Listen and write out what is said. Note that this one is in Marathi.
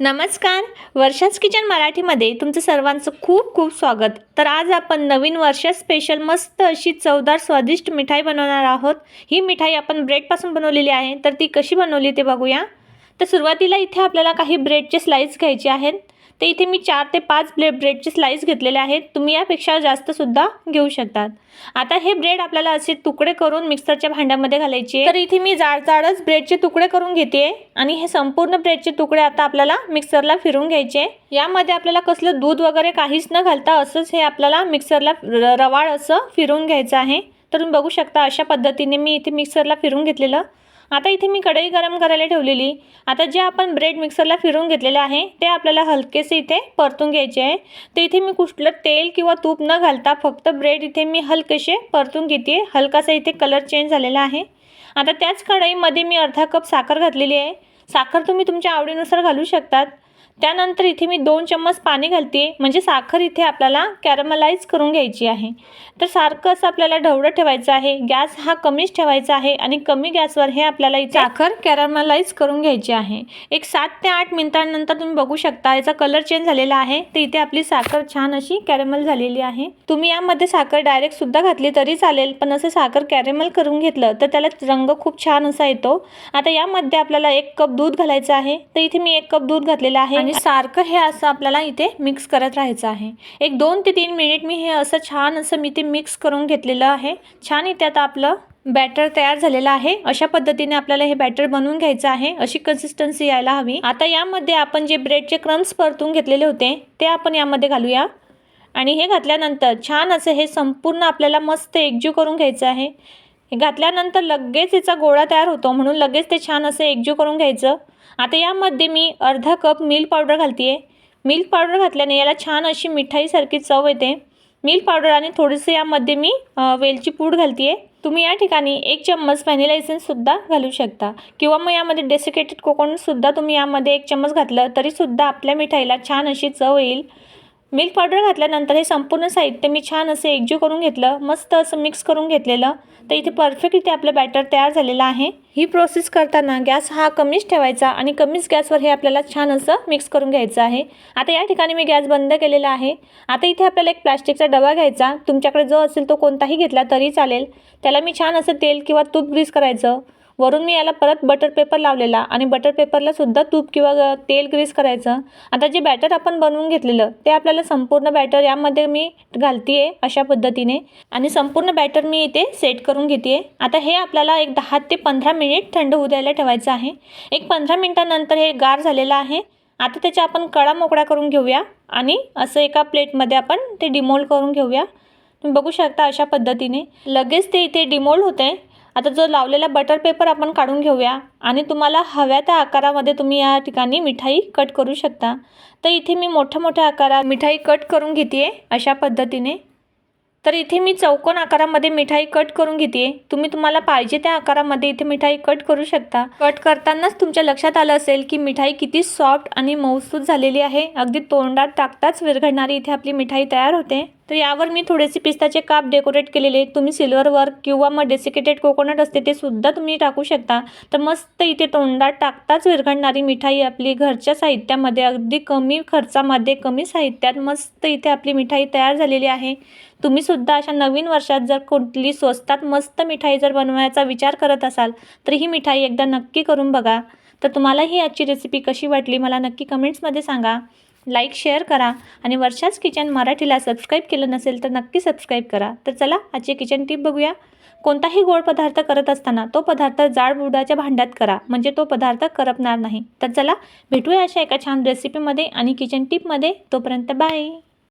नमस्कार. वर्षाच किचन मराठीमध्ये तुमचं सर्वांचं खूप खूप स्वागत. तर आज आपण नवीन वर्ष स्पेशल मस्त अशी चवदार स्वादिष्ट मिठाई बनवणार आहोत. ही मिठाई आपण ब्रेडपासून बनवलेली आहे. तर ती कशी बनवली ते बघूया. तर सुरुवातीला इथे आपल्याला काही ब्रेडचे स्लाईस घ्यायचे आहेत. ते इथे मी चार ते पाच ब्रेड ब्रेडचे स्लाईस घेतलेले आहेत. तुम्ही यापेक्षा जास्तसुद्धा घेऊ शकतात. आता हे ब्रेड आपल्याला असे तुकडे करून मिक्सरच्या भांड्यामध्ये घालायचे तर इथे मी जाड जाडच ब्रेडचे तुकडे करून घेते आणि हे संपूर्ण ब्रेडचे तुकडे आता आपल्याला मिक्सरला फिरून घ्यायचे यामध्ये आपल्याला कसलं दूध वगैरे काहीच न घालता असंच हे आपल्याला मिक्सरला र- रवाळ असं फिरून घ्यायचं आहे. तर तुम्ही बघू शकता अशा पद्धतीने मी इथे मिक्सरला फिरून घेतलेलं. आता इथे मी कढई गरम करायला ठेवलेली. आता जे आपण ब्रेड मिक्सरला फिरून घेतलेलं आहे ते आपल्याला हलकेसे इथे परतून घ्यायचे आहे. तर इथे मी कुठलं तेल किंवा तूप न घालता फक्त ब्रेड इथे मी हलकेसे परतून घेते हलकासा इथे कलर चेंज झालेला आहे. आता त्याच कढईमध्ये मी अर्धा कप साखर घातलेली आहे. साखर तुम्ही तुमच्या आवडीनुसार घालू शकतात. त्यानंतर इथे मी दोन चम्मच पाणी घालते. म्हणजे साखर इथे आपल्याला कॅरमलाइज करून घ्यायची आहे. तर सारखं असं आपल्याला ढवळं ठेवायचं आहे. गॅस हा कमीच ठेवायचा आहे आणि कमी गॅसवर हे आपल्याला इथे साखर कॅरमलाइज करून घ्यायची आहे. एक सात ते आठ मिनिटांनंतर तुम्ही बघू शकता याचा कलर चेंज झालेला आहे. तर इथे आपली साखर छान अशी कॅरेमल झालेली आहे. तुम्ही यामध्ये साखर डायरेक्ट सुद्धा घातली तरी चालेल पण असं साखर कॅरेमल करून घेतलं तर त्याला रंग खूप छान असा येतो. आता यामध्ये आपल्याला एक कप दूध घालायचं आहे. तर इथे मी एक कप दूध घातलेलं आहे. आणि सारखं हे असं आपल्याला इथे मिक्स करत राहायचं आहे. एक दोन ते तीन मिनिट मी हे असं छान असं मी ते मिक्स करून घेतलेलं आहे. छान इथे आता आपलं बॅटर तयार झालेलं आहे. अशा पद्धतीने आपल्याला हे बॅटर बनवून घ्यायचं आहे. अशी कन्सिस्टन्सी यायला हवी. आता यामध्ये आपण जे ब्रेडचे क्रम्स परतून घेतलेले होते ते आपण यामध्ये घालूया. आणि हे घातल्यानंतर छान असं हे संपूर्ण आपल्याला मस्त एकजीव करून घ्यायचं आहे. घातल्यानंतर लगेच याचा गोळा तयार होतो. म्हणून लगेच ते छान असं एकजीव करून घ्यायचं. आता यामध्ये मी अर्धा कप मिल्क पावडर घालते आहे मिल्क पावडर घातल्याने याला छान अशी मिठाईसारखी चव येते. मिल्क पावडर आणि थोडंसं यामध्ये मी वेलची पूड घालते आहे तुम्ही या ठिकाणी एक चम्मच व्हॅनिला एसेन्ससुद्धा घालू शकता. किंवा मग यामध्ये डेसिकेटेड कोकोनटसुद्धा तुम्ही यामध्ये एक चम्मच घातलं तरीसुद्धा आपल्या मिठाईला छान अशी चव येईल. मिल्क पावडर घातल्यानंतर हे संपूर्ण साहित्य मी छान असं एकजीव करून घेतलं मस्त असं मिक्स करून घेतलेलं. तर इथे परफेक्ट इथे आपलं बॅटर तयार झालेलं आहे. ही प्रोसेस करताना गॅस हा कमीच ठेवायचा आणि कमीच गॅसवर हे आपल्याला छान असं मिक्स करून घ्यायचं आहे. आता या ठिकाणी मी गॅस बंद केलेला आहे. आता इथे आपल्याला एक प्लास्टिकचा डबा घ्यायचा. तुमच्याकडे जो असेल तो कोणताही घेतला तरी चालेल. त्याला मी छान असं तेल किंवा तूप ग्रीस करायचं. वरून मी याला परत बटर पेपर लावलेला आणि बटर पेपरला सुद्धा तूप किंवा ग- तेल ग्रीस करायचं. आता जे बॅटर आपण बनवून घेतलेलं ते आपल्याला संपूर्ण बॅटर यामध्ये मी घालते आहे अशा पद्धतीने आणि संपूर्ण बॅटर मी इथे सेट करून घेते आता हे आपल्याला एक दहा ते पंधरा मिनिट थंड होऊ द्यायला ठेवायचं आहे. एक पंधरा मिनिटानंतर हे गार झालेलं आहे. आता त्याच्या आपण कडा मोकळा करून घेऊया आणि असं एका प्लेटमध्ये आपण ते डिमोल्ड करून घेऊया. तुम्ही बघू शकता अशा पद्धतीने. लगेच ते इथे डिमोल्ड होते आता जो लावलेला बटर पेपर आपण काढून घेऊया आणि तुम्हाला हव्या त्या आकारामध्ये तुम्ही या ठिकाणी मिठाई कट करू शकता. तर इथे मी मोठ्या मोठ्या आकारात मिठाई कट करून घेते अशा पद्धतीने. तर इथे मी चौकोन आकारामध्ये मिठाई कट करून घेते तुम्ही तुम्हाला पाहिजे त्या आकारामध्ये इथे मिठाई कट करू शकता. कट करतानाच तुमच्या लक्षात आलं असेल की मिठाई किती सॉफ्ट आणि मऊसूत झालेली आहे. अगदी तोंडात टाकताच विरघळणारी इथे आपली मिठाई तयार होते. तर यावर मी थोडेसे पिस्ताचे काप डेकोरेट केलेले तुम्ही सिल्वर वर्क किंवा मग डेसिकेटेड कोकोनट असते ते सुद्धा तुम्ही टाकू शकता. तर मस्त इथे तोंडात टाकताच विरघळणारी मिठाई आपली घरच्या साहित्यामध्ये अगदी कमी खर्चामध्ये कमी साहित्यात मस्त इथे आपली मिठाई तयार झालेली आहे. तुम्ही सुद्धा अशा नवीन वर्षात जर कुठली स्वस्तात मस्त मिठाई जर बनवायचा विचार करत असाल तर ही मिठाई एकदा नक्की करून बघा. तर तुम्हाला ही आजची रेसिपी कशी वाटली मला नक्की कमेंट्समध्ये सांगा. लाईक शेअर करा. आणि वर्षाच किचन मराठीला सबस्क्राईब केलं नसेल तर नक्की सबस्क्राईब करा. तर चला आजची किचन टिप बघूया. कोणताही गोड पदार्थ करत असताना तो पदार्थ जाड बुडाच्या भांड्यात करा. म्हणजे तो पदार्थ करपणार नाही. तर चला भेटूया अशा एका छान रेसिपीमध्ये आणि किचन टिपमध्ये तोपर्यंत बाय